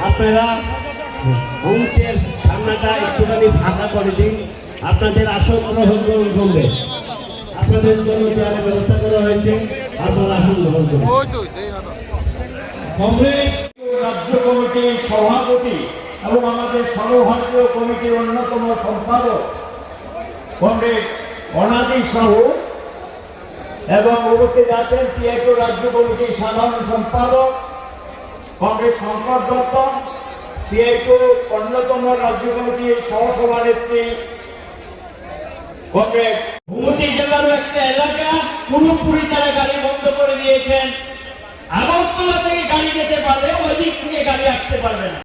আপনারা মঞ্চের সামনাটা একটুখানি ফাঁকা করে দিন। আপনাদের আসন গ্রহণ করুন কমরেড আপনাদের জন্য চেয়ারের ব্যবস্থা করা হয়েছে আপনারা আসন গ্রহণ করুন। রাজ্য কমিটির সভাপতি এবং আমাদের সর্বভারতীয় কমিটির অন্যতম সম্পাদক কংগ্রেস অনাদি সাহু এবং উপস্থিত আছেন রাজ্য কমিটির সাধারণ সম্পাদক কংগ্রেস শঙ্কর দত্ত সিআইটু অন্যতম রাজ্য কমিটির সহসভানেত্রী কংগ্রেস ভূমতি জেলার একটা এলাকা, পুরোপুরি তারা গাড়ি বন্ধ করে দিয়েছেন। আগরতলা থেকে গাড়ি যেতে পারবে, ওই দিক থেকে গাড়ি আসতে পারবে না।